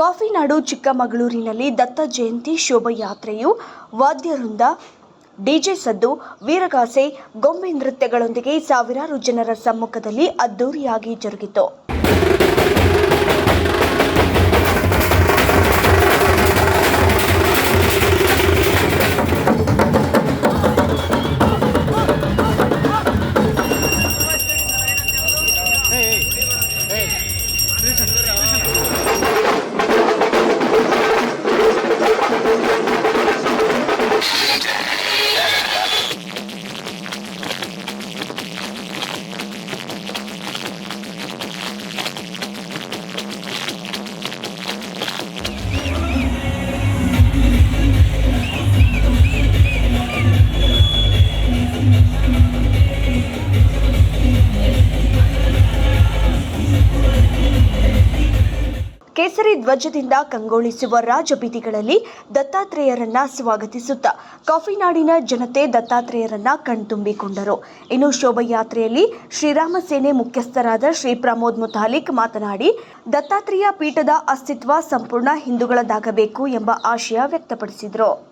ಕಾಫಿನಾಡು ಚಿಕ್ಕಮಗಳೂರಿನಲ್ಲಿ ದತ್ತ ಜಯಂತಿ ಶೋಭಾಯಾತ್ರೆಯು ವಾದ್ಯವೃಂದ, ಡಿಜೆ ಸದ್ದು, ವೀರಗಾಸೆ, ಗೊಂಬೆ ನೃತ್ಯಗಳೊಂದಿಗೆ ಸಾವಿರಾರು ಜನರ ಸಮ್ಮುಖದಲ್ಲಿ ಅದ್ದೂರಿಯಾಗಿ ಜರುಗಿತು. ಕೇಸರಿ ಧ್ವಜದಿಂದ ಕಂಗೊಳಿಸುವ ರಾಜಬೀದಿಗಳಲ್ಲಿ ದತ್ತಾತ್ರೇಯರನ್ನ ಸ್ವಾಗತಿಸುತ್ತಾ ಕಾಫಿನಾಡಿನ ಜನತೆ ದತ್ತಾತ್ರೇಯರನ್ನ ಕಣ್ತುಂಬಿಕೊಂಡರು. ಇನ್ನು ಶೋಭಾಯಾತ್ರೆಯಲ್ಲಿ ಶ್ರೀರಾಮ ಸೇನೆ ಮುಖ್ಯಸ್ಥರಾದ ಶ್ರೀ ಪ್ರಮೋದ್ ಮುತಾಲಿಕ್ ಮಾತನಾಡಿ, ದತ್ತಾತ್ರೇಯ ಪೀಠದ ಅಸ್ತಿತ್ವ ಸಂಪೂರ್ಣ ಹಿಂದೂಗಳದಾಗಬೇಕು ಎಂಬ ಆಶಯ ವ್ಯಕ್ತಪಡಿಸಿದರು.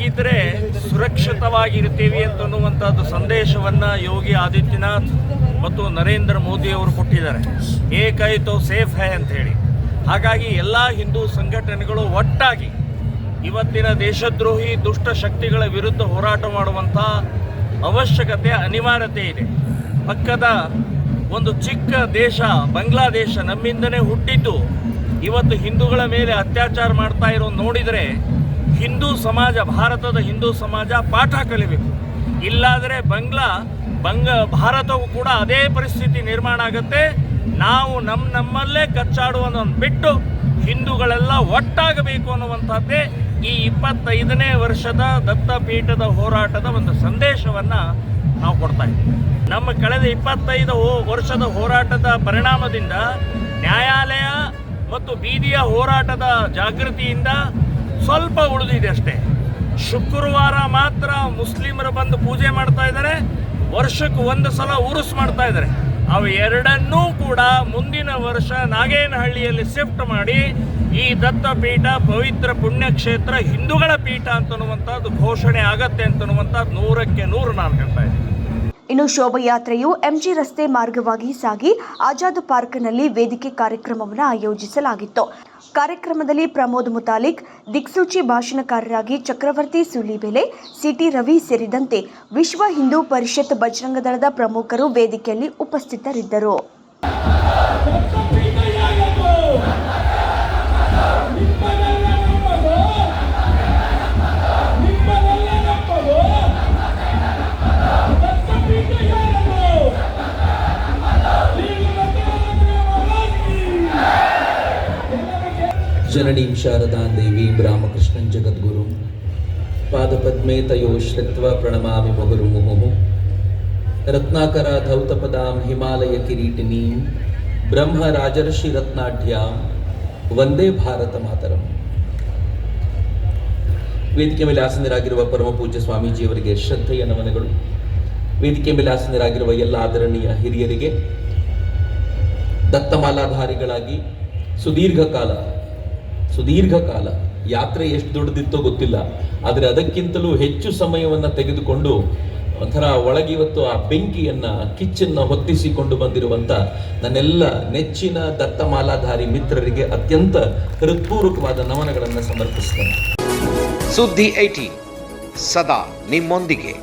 ಒಂದಾಗಿದ್ರೆ ಸುರಕ್ಷಿತವಾಗಿರ್ತೀವಿ ಅಂತನ್ನುವಂಥದ್ದು ಸಂದೇಶವನ್ನ ಯೋಗಿ ಆದಿತ್ಯನಾಥ್ ಮತ್ತು ನರೇಂದ್ರ ಮೋದಿ ಅವರು ಕೊಟ್ಟಿದ್ದಾರೆ. ಏಕೈತೋ ಸೇಫ್ ಹೈ ಅಂತ ಹೇಳಿ ಹಾಗಾಗಿ ಎಲ್ಲ ಹಿಂದೂ ಸಂಘಟನೆಗಳು ಒಟ್ಟಾಗಿ ಇವತ್ತಿನ ದೇಶದ್ರೋಹಿ ದುಷ್ಟ ಶಕ್ತಿಗಳ ವಿರುದ್ಧ ಹೋರಾಟ ಮಾಡುವಂಥ ಅವಶ್ಯಕತೆ, ಅನಿವಾರ್ಯತೆ ಇದೆ. ಪಕ್ಕದ ಒಂದು ಚಿಕ್ಕ ದೇಶ ಬಾಂಗ್ಲಾದೇಶ ನಮ್ಮಿಂದನೇ ಹುಟ್ಟಿದ್ದು, ಇವತ್ತು ಹಿಂದೂಗಳ ಮೇಲೆ ಅತ್ಯಾಚಾರ ಮಾಡ್ತಾ ಇರೋ ನೋಡಿದರೆ ಹಿಂದೂ ಸಮಾಜ, ಭಾರತದ ಹಿಂದೂ ಸಮಾಜ ಪಾಠ ಕಲಿಬೇಕು. ಇಲ್ಲಾದರೆ ಬಂಗ್ಲಾ, ಬಂಗ, ಭಾರತವು ಕೂಡ ಅದೇ ಪರಿಸ್ಥಿತಿ ನಿರ್ಮಾಣ ಆಗುತ್ತೆ. ನಾವು ನಮ್ಮ ನಮ್ಮಲ್ಲೇ ಕಚ್ಚಾಡುವುದನ್ನು ಬಿಟ್ಟು ಹಿಂದೂಗಳೆಲ್ಲ ಒಟ್ಟಾಗಬೇಕು ಅನ್ನುವಂಥದ್ದೇ ಈ ಇಪ್ಪತ್ತೈದನೇ ವರ್ಷದ ದತ್ತಪೀಠದ ಹೋರಾಟದ ಒಂದು ಸಂದೇಶವನ್ನು ನಾವು ಕೊಡ್ತಾ ಇದ್ದೀವಿ. ನಮ್ಮ ಕಳೆದ ಇಪ್ಪತ್ತೈದು ವರ್ಷದ ಹೋರಾಟದ ಪರಿಣಾಮದಿಂದ ನ್ಯಾಯಾಲಯ ಮತ್ತು ಬೀದಿಯ ಹೋರಾಟದ ಜಾಗೃತಿಯಿಂದ ಸ್ವಲ್ಪ ಉಳಿದಿದೆ ಅಷ್ಟೇ. ಶುಕ್ರವಾರ ಮಾತ್ರ ಮುಸ್ಲಿಮರು ಬಂದು ಪೂಜೆ ಮಾಡ್ತಾ ಇದ್ದಾರೆ. ವರ್ಷಕ್ಕೆ ಒಂದು ಸಲ ಉರುಸ್ ಮಾಡ್ತಾ ಇದ್ದಾರೆ. ಅವು ಎರಡನ್ನೂ ಕೂಡ ಮುಂದಿನ ವರ್ಷ ನಾಗೇನಹಳ್ಳಿಯಲ್ಲಿ ಶಿಫ್ಟ್ ಮಾಡಿ ಈ ದತ್ತಪೀಠ ಪವಿತ್ರ ಪುಣ್ಯಕ್ಷೇತ್ರ ಹಿಂದೂಗಳ ಪೀಠ ಅಂತನ್ನುವಂಥದ್ದು ಘೋಷಣೆ ಆಗತ್ತೆ ಅಂತನ್ನುವಂಥದ್ದು ನೂರಕ್ಕೆ ನೂರು ನಾನು ಹೇಳ್ತಾ ಇದ್ದೀನಿ. ಇನ್ನು ಶೋಭಾಯಾತ್ರೆಯು ಎಂಜಿ ರಸ್ತೆ ಮಾರ್ಗವಾಗಿ ಸಾಗಿ ಆಜಾದ್ ಪಾರ್ಕ್ನಲ್ಲಿ ವೇದಿಕೆ ಕಾರ್ಯಕ್ರಮವನ್ನು ಆಯೋಜಿಸಲಾಗಿತ್ತು. ಕಾರ್ಯಕ್ರಮದಲ್ಲಿ ಪ್ರಮೋದ್ ಮುತಾಲಿಕ್, ದಿಕ್ಸೂಚಿ ಭಾಷಣಕಾರರಾಗಿ ಚಕ್ರವರ್ತಿ ಸುಲಿಬೆಲೆ, ಸಿಟಿ ರವಿ ಸೇರಿದಂತೆ ವಿಶ್ವ ಹಿಂದೂ ಪರಿಷತ್ ಬಜರಂಗದಳದ ಪ್ರಮುಖರು ವೇದಿಕೆಯಲ್ಲಿ ಉಪಸ್ಥಿತರಿದ್ದರು. ಜನನೀಂ ಶಾರದಾ ದೇವೀಂ ರಾಮಕೃಷ್ಣಂ ಜಗದ್ಗುರು ಪಾದಪದ್ಮೇ ತಯೋ ಶ್ರಿತ್ವ ಪ್ರಣಮಾಮಿ ಮುಹುರ್ಮುಹುಃ ರತ್ನಾಕರ ಧೌತಪದಾಂ ಹಿಮಾಲಯ ಕಿರೀಟಿನೀಂ ಬ್ರಹ್ಮ ರಾಜರ್ಷಿ ರತ್ನಾಢ್ಯಾಂ ವಂದೇ ಭಾರತ ಮಾತರಂ ವೇದಿಕೆ ಮೇಲೆ ಆಸನರಾಗಿರುವ ಪರಮ ಪೂಜ್ಯ ಸ್ವಾಮೀಜಿಯವರಿಗೆ ಶ್ರದ್ಧೆಯ ನಮನಗಳು. ವೇದಿಕೆ ಮೇಲೆ ಆಸನರಾಗಿರುವ ಎಲ್ಲ ಆದರಣೀಯ ಹಿರಿಯರಿಗೆ ದತ್ತಮಾಲಾಧಾರಿಗಳಾಗಿ ಸುದೀರ್ಘ ಕಾಲ ಸುದೀರ್ಘ ಕಾಲ ಯಾತ್ರೆ ಎಷ್ಟು ದೊಡ್ಡದಿತ್ತೋ ಗೊತ್ತಿಲ್ಲ, ಆದರೆ ಅದಕ್ಕಿಂತಲೂ ಹೆಚ್ಚು ಸಮಯವನ್ನು ತೆಗೆದುಕೊಂಡು ಒಂಥರ ಒಳಗಿವತ್ತು ಆ ಬೆಂಕಿಯನ್ನು, ಕಿಚ್ಚನ್ನು ಹೊತ್ತಿಸಿಕೊಂಡು ಬಂದಿರುವಂಥ ನನ್ನೆಲ್ಲ ನೆಚ್ಚಿನ ದತ್ತಮಾಲಾಧಾರಿ ಮಿತ್ರರಿಗೆ ಅತ್ಯಂತ ಹೃತ್ಪೂರ್ವಕವಾದ ನಮನಗಳನ್ನು ಸಮರ್ಪಿಸ್ತೇನೆ. ಸುದ್ದಿ ಐಟಿ ಸದಾ ನಿಮ್ಮೊಂದಿಗೆ.